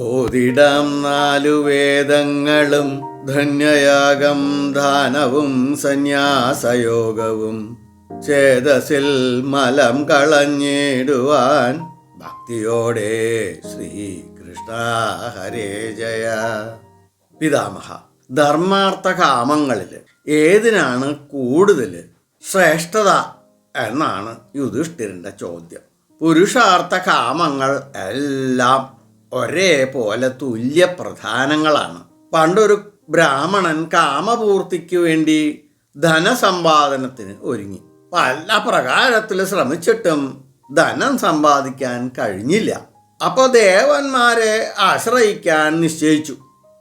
ഓതിടാം നാലു വേദങ്ങളും ധന്യയാഗം ദാനവും സന്യാസയോഗവും. ചേതസിൽ മലം കളഞ്ഞിടുവാൻ ഭക്തിയോടെ ശ്രീകൃഷ്ണ ഹരേ ജയ. പിതാമഹ ധർമാർത്ഥ കാമങ്ങളിൽ ഏതിനാണ് കൂടുതൽ ശ്രേഷ്ഠത എന്നാണ് യുധിഷ്ഠിരന്റെ ചോദ്യം. പുരുഷാർത്ഥ കാമങ്ങൾ എല്ലാം ഒരേപോലെ തുല്യ പ്രധാനങ്ങളാണ്. പണ്ടൊരു ബ്രാഹ്മണൻ കാമപൂർത്തിക്ക് വേണ്ടി ധനസമ്പാദനത്തിന് ഒരുങ്ങി. പല പ്രകാരത്തിൽ ശ്രമിച്ചിട്ടും ധനം സമ്പാദിക്കാൻ കഴിഞ്ഞില്ല. അപ്പോൾ ദേവന്മാരെ ആശ്രയിക്കാൻ നിശ്ചയിച്ചു.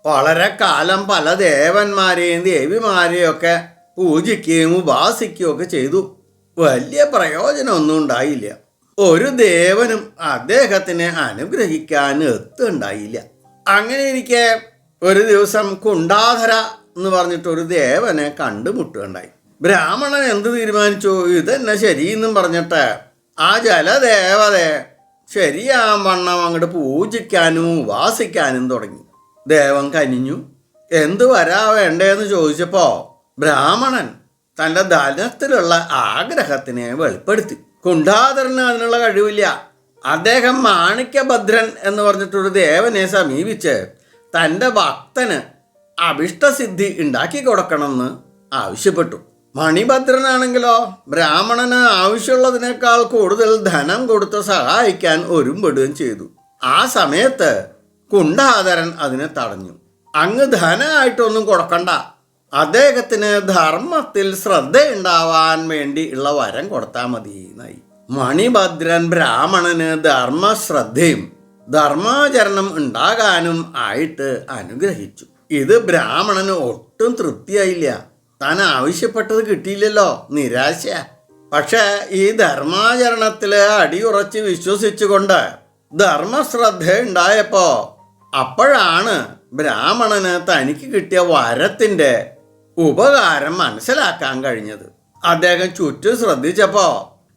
വളരെ കാലം പല ദേവന്മാരെയും ദേവിമാരെയും ഒക്കെ പൂജിക്കുകയും ഉപാസിക്കുകയും ഒക്കെ ചെയ്തു. വലിയ പ്രയോജനമൊന്നും ഉണ്ടായില്ല. ഒരു ദേവനും അദ്ദേഹത്തിനെ അനുഗ്രഹിക്കാൻ എത്തുണ്ടായില്ല. അങ്ങനെ ഇരിക്കെ ഒരു ദിവസം കുണ്ടാധര എന്ന് പറഞ്ഞിട്ട് ഒരു ദേവനെ കണ്ടുമുട്ടുകയുണ്ടായി. ബ്രാഹ്മണൻ എന്ത് തീരുമാനിച്ചു? ഇതെന്നെ ശരിയെന്നും പറഞ്ഞിട്ട് ആ ജലദേവതയെ ശരിയാ വണ്ണം അങ്ങോട്ട് പൂജിക്കാനും ഉപാസിക്കാനും തുടങ്ങി. ദേവൻ കനിഞ്ഞു. എന്ത് വരാ വേണ്ടേന്ന് ചോദിച്ചപ്പോൾ ബ്രാഹ്മണൻ തന്റെ ധനത്തിലുള്ള ആഗ്രഹത്തിനെ വെളിപ്പെടുത്തി. കുണ്ഠാധരന് അതിനുള്ള കഴിവില്ല. അദ്ദേഹം മാണിക്യഭദ്രൻ എന്ന് പറഞ്ഞിട്ടൊരു ദേവനെ സമീപിച്ച് തന്റെ ഭക്തന് അഭിഷ്ടസിദ്ധി ഉണ്ടാക്കി കൊടുക്കണമെന്ന് ആവശ്യപ്പെട്ടു. മണിഭദ്രനാണെങ്കിലോ ബ്രാഹ്മണന് ആവശ്യമുള്ളതിനേക്കാൾ കൂടുതൽ ധനം കൊടുത്ത് സഹായിക്കാൻ ഒരുമ്പെടുകയും ചെയ്തു. ആ സമയത്ത് കുണ്ടാധരൻ അതിനെ തടഞ്ഞു. അങ്ങ് ധനമായിട്ടൊന്നും കൊടുക്കണ്ട. അദ്ദേഹത്തിന് ധർമ്മത്തിൽ ശ്രദ്ധയുണ്ടാവാൻ വേണ്ടി ഉള്ള വരം കൊടുത്താൽ മതി എന്നായി. മണിഭദ്രൻ ബ്രാഹ്മണന് ധർമ്മശ്രദ്ധയും ധർമാചരണം ഉണ്ടാകാനും ആയിട്ട് അനുഗ്രഹിച്ചു. ഇത് ബ്രാഹ്മണന് ഒട്ടും തൃപ്തിയായില്ല. താൻ ആവശ്യപ്പെട്ടത് കിട്ടിയില്ലല്ലോ നിരാശ. പക്ഷേ ഈ ധർമാചരണത്തിൽ അടിയുറച്ച് വിശ്വസിച്ചുകൊണ്ട് ധർമ്മശ്രദ്ധ ഉണ്ടായപ്പോ അപ്പോഴാണ് ബ്രാഹ്മണന് തനിക്ക് കിട്ടിയ വരത്തിന്റെ ഉപകാരം മനസ്സിലാക്കാൻ കഴിഞ്ഞത്. അദ്ദേഹം ചുറ്റും ശ്രദ്ധിച്ചപ്പോൾ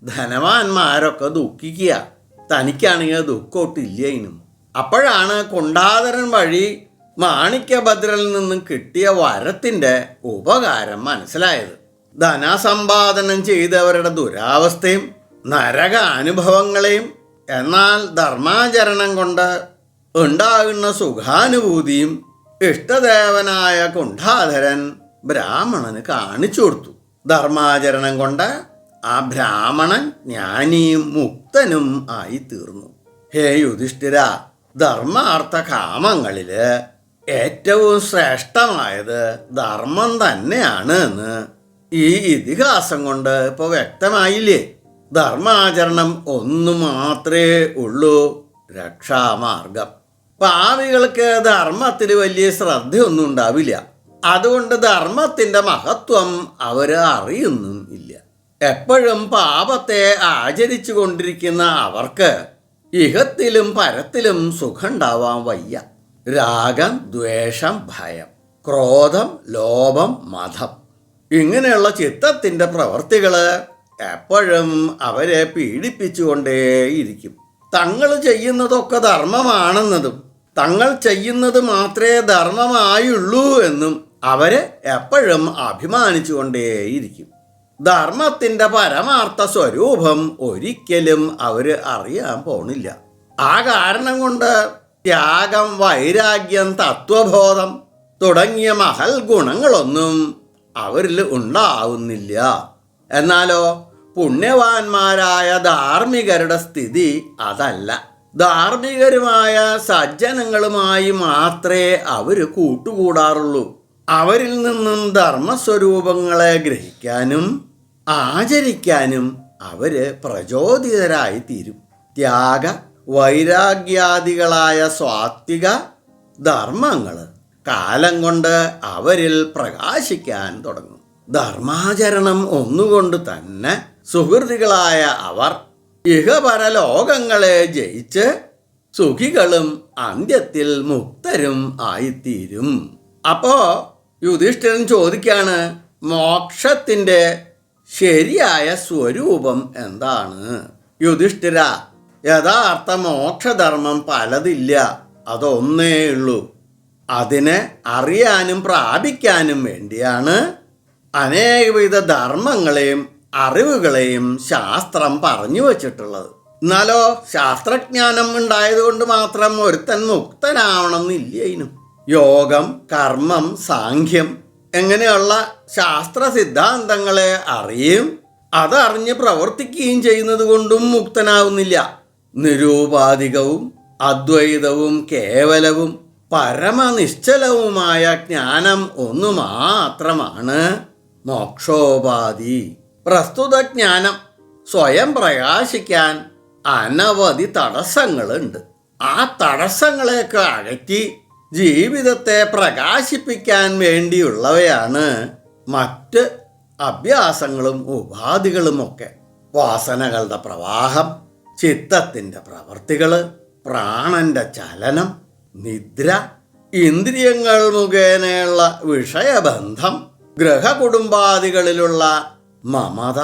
ധനവാന്മാരൊക്കെ ദുഃഖിക്കുക. തനിക്കാണെങ്കിൽ ദുഃഖമൊട്ടില്ല ഇനും അപ്പോഴാണ് കുണ്ടാതരൻ വഴി മാണിക്യഭദ്രനിൽ നിന്നും കിട്ടിയ വരത്തിന്റെ ഉപകാരം മനസ്സിലായത്. ധനസമ്പാദനം ചെയ്തവരുടെ ദുരാവസ്ഥയും നരക അനുഭവങ്ങളെയും എന്നാൽ ധർമാചരണം കൊണ്ട് ഉണ്ടാകുന്ന സുഖാനുഭൂതിയും ഇഷ്ടദേവനായ കുണ്ഠാധരൻ ബ്രാഹ്മണന് കാണിച്ചു കൊടുത്തു. ധർമാചരണം കൊണ്ട് ആ ബ്രാഹ്മണൻ ജ്ഞാനിയും മുക്തനും ആയി തീർന്നു ഹേ യുധിഷ്ഠിര ധർമാർത്ഥ കാമങ്ങളിൽ ഏറ്റവും ശ്രേഷ്ഠമായത് ധർമ്മം തന്നെയാണ് എന്ന് ഈ ഇതിഹാസം കൊണ്ട് ഇപ്പൊ വ്യക്തമായില്ലേ? ധർമാചരണം ഒന്നു മാത്രമേ ഉള്ളൂ രക്ഷാമാർഗം. പാവികൾക്ക് ധർമ്മത്തിൽ വലിയ ശ്രദ്ധയൊന്നും ഉണ്ടാവില്ല. അതുകൊണ്ട് ധർമ്മത്തിന്റെ മഹത്വം അവർ അറിയുന്നും ഇല്ല. എപ്പോഴും പാപത്തെ ആചരിച്ചു കൊണ്ടിരിക്കുന്ന അവർക്ക് ഇഹത്തിലും പരത്തിലും സുഖമുണ്ടാവാൻ വയ്യ. രാഗം ദ്വേഷം ഭയം ക്രോധം ലോഭം മതം. ഇങ്ങനെയുള്ള ചിത്തത്തിന്റെ പ്രവർത്തികൾ എപ്പോഴും അവരെ പീഡിപ്പിച്ചുകൊണ്ടേയിരിക്കും. തങ്ങൾ ചെയ്യുന്നതൊക്കെ ധർമ്മമാണെന്നതും തങ്ങൾ ചെയ്യുന്നത് മാത്രമേ ധർമ്മമായുള്ളൂ എന്നും അവരെ എപ്പോഴും അഭിമാനിച്ചുകൊണ്ടേയിരിക്കും. ധർമ്മത്തിന്റെ പരമാർത്ഥ സ്വരൂപം ഒരിക്കലും അവർ അറിയാൻ പോണില്ല. ആ കാരണം കൊണ്ട് ത്യാഗം വൈരാഗ്യം തത്വബോധം തുടങ്ങിയ മഹൽ ഗുണങ്ങളൊന്നും അവരിൽ ഉണ്ടാവുന്നില്ല. എന്നാലോ പുണ്യവാന്മാരായ ധാർമ്മികരുടെ സ്ഥിതി അതല്ല. ധാർമ്മികരുമായ സജ്ജനങ്ങളുമായി മാത്രമേ അവർ കൂട്ടുകൂടാറുള്ളൂ. അവരിൽ നിന്നും ധർമ്മസ്വരൂപങ്ങളെ ഗ്രഹിക്കാനും ആചരിക്കാനും അവർ പ്രചോദിതരായി തീരും. ത്യാഗ വൈരാഗ്യാദികളായ സ്വാത്വിക ധർമ്മങ്ങൾ കാലം കൊണ്ട് അവരിൽ പ്രകാശിക്കാൻ തുടങ്ങും. ധർമാചരണം ഒന്നുകൊണ്ട് തന്നെ സുഹൃതികളായ അവർ ഇഹപരലോകങ്ങളെ ജയിച്ച് സുഖികളും അന്ത്യത്തിൽ മുക്തരും ആയിത്തീരും. അപ്പോ യുധിഷ്ഠിരൻ ചോദിക്കുകയാണ് മോക്ഷത്തിന്റെ ശരിയായ സ്വരൂപം എന്താണ്? യുധിഷ്ഠിര യഥാർത്ഥ മോക്ഷധർമ്മം പലതില്ല അതൊന്നേ ഉള്ളൂ അതിനെ അറിയാനും പ്രാപിക്കാനും വേണ്ടിയാണ് അനേകവിധ ധർമ്മങ്ങളെയും അറിവുകളെയും ശാസ്ത്രം പറഞ്ഞു വച്ചിട്ടുള്ളത്. എന്നാലോ ശാസ്ത്രജ്ഞാനം ഉണ്ടായതുകൊണ്ട് മാത്രം ഒരുത്തൻ മുക്തനാവണമെന്നില്ല യോഗം കർമ്മം സാഖ്യം എങ്ങനെയുള്ള ശാസ്ത്ര സിദ്ധാന്തങ്ങളെ അറിയും അതറിഞ്ഞ് പ്രവർത്തിക്കുകയും ചെയ്യുന്നത് കൊണ്ടും മുക്തനാവുന്നില്ല. നിരൂപാധികവും അദ്വൈതവും കേവലവും പരമനിശ്ചലവുമായ ജ്ഞാനം ഒന്നു മാത്രമാണ് മോക്ഷോപാധി. പ്രസ്തുത ജ്ഞാനം സ്വയം പ്രകാശിക്കാൻ അനവധി തടസ്സങ്ങളുണ്ട്. ആ തടസ്സങ്ങളെയൊക്കെ അകറ്റി ജീവിതത്തെ പ്രകാശിപ്പിക്കാൻ വേണ്ടിയുള്ളവയാണ് മറ്റ് അഭ്യാസങ്ങളും ഉപാധികളുമൊക്കെ. വാസനകളുടെ പ്രവാഹം ചിത്തത്തിന്റെ പ്രവർത്തികൾ പ്രാണന്റെ ചലനം നിദ്ര ഇന്ദ്രിയങ്ങൾ മുഖേനയുള്ള വിഷയബന്ധം ഗ്രഹകുടുംബാദികളിലുള്ള മമത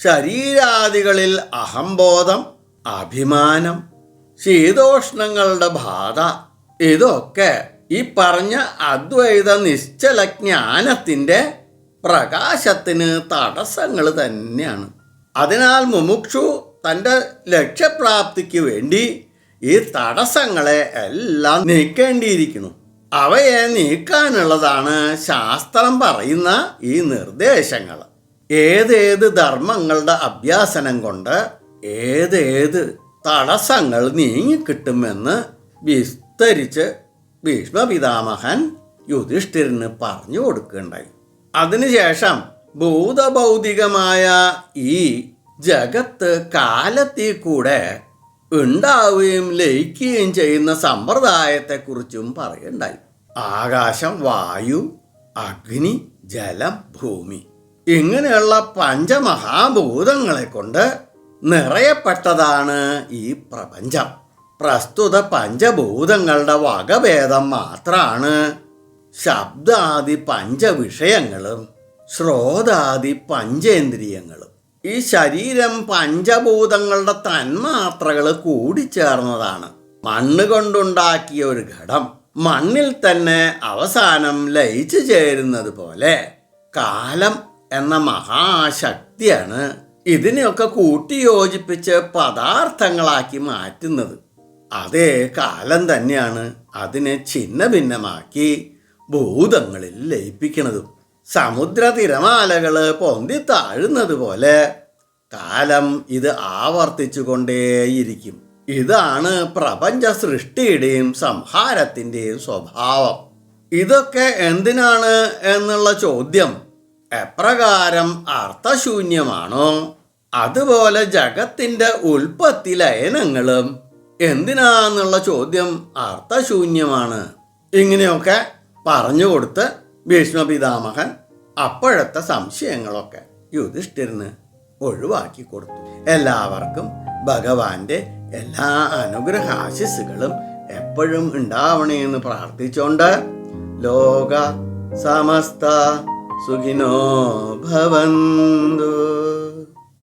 ശരീരാദികളിൽ അഹംബോധം അഭിമാനം ശീതോഷ്ണങ്ങളുടെ ബാധ ഇതൊക്കെ ഈ പറഞ്ഞ അദ്വൈത നിശ്ചല ജ്ഞാനത്തിന്റെ പ്രകാശത്തിന് തടസ്സങ്ങൾ തന്നെയാണ്. അതിനാൽ മുമുക്ഷു തന്റെ ലക്ഷ്യപ്രാപ്തിക്ക് വേണ്ടി ഈ തടസ്സങ്ങളെ എല്ലാം നീക്കേണ്ടിയിരിക്കുന്നു. അവയെ നീക്കാനുള്ളതാണ് ശാസ്ത്രം പറയുന്ന ഈ നിർദ്ദേശങ്ങൾ. ഏതേത് ധർമ്മങ്ങളുടെ അഭ്യാസനം കൊണ്ട് ഏതേത് തടസ്സങ്ങൾ നീങ്ങിക്കിട്ടുമെന്ന് വിസ്തരിച്ച് ഭീഷ്മപിതാമഹൻ യുധിഷ്ഠിരന് പറഞ്ഞു കൊടുക്കുകയുണ്ടായി. അതിനുശേഷം ഭൂതഭൗതികമായ ഈ ജഗത്ത് കാലത്തിൽ കൂടെ ഉണ്ടാവുകയും ലയിക്കുകയും ചെയ്യുന്ന സമ്പ്രദായത്തെക്കുറിച്ചും പറയുണ്ടായി ആകാശം വായു അഗ്നി ജലം ഭൂമി. ഇങ്ങനെയുള്ള പഞ്ചമഹാഭൂതങ്ങളെ കൊണ്ട് നിറയപ്പെട്ടതാണ് ഈ പ്രപഞ്ചം. പ്രസ്തുത പഞ്ചഭൂതങ്ങളുടെ വകഭേദം മാത്രമാണ് ശബ്ദാദി പഞ്ചവിഷയങ്ങളും ശ്രോതാദി പഞ്ചേന്ദ്രിയങ്ങളും. ഈ ശരീരം പഞ്ചഭൂതങ്ങളുടെ തന്മാത്രകൾ കൂടിച്ചേർന്നതാണ്. മണ്ണ് കൊണ്ടുണ്ടാക്കിയ ഒരു ഘടം മണ്ണിൽ തന്നെ അവസാനം ലയിച്ചു ചേരുന്നത് പോലെ കാലം എന്ന മഹാശക്തിയാണ് ഇതിനെയൊക്കെ കൂട്ടിയോജിപ്പിച്ച് പദാർത്ഥങ്ങളാക്കി മാറ്റുന്നത്. അതേ കാലം തന്നെയാണ് അതിനെ ഛിന്ന ഭിന്നമാക്കി ഭൂതങ്ങളിൽ ലയിപ്പിക്കുന്നതും സമുദ്ര തിരമാലകൾ പൊന്തി താഴുന്നത് പോലെ കാലം ഇത് ആവർത്തിച്ചു കൊണ്ടേയിരിക്കും ഇതാണ് പ്രപഞ്ച സൃഷ്ടിയുടെയും സംഹാരത്തിന്റെയും സ്വഭാവം. ഇതൊക്കെ എന്തിനാണ് എന്നുള്ള ചോദ്യം എപ്രകാരം അർത്ഥശൂന്യമാണോ? അതുപോലെ ജഗത്തിന്റെ ഉൽപ്പത്തി ലയനങ്ങളും എന്തിനാന്നുള്ള ചോദ്യം അർത്ഥശൂന്യമാണ്. ഇങ്ങനെയൊക്കെ പറഞ്ഞു കൊടുത്ത് ഭീഷ്മപിതാമഹൻ അപ്പോഴത്തെ സംശയങ്ങളൊക്കെ യുധിഷ്ഠിരന് ഒഴിവാക്കി കൊടുത്തു. എല്ലാവർക്കും ഭഗവാന്റെ എല്ലാ അനുഗ്രഹാശിസ്സുകളും എപ്പോഴും ഉണ്ടാവണേ എന്ന് പ്രാർത്ഥിച്ചോണ്ട് ലോക സമസ്ത സുഖിനോ ഭവന്തു.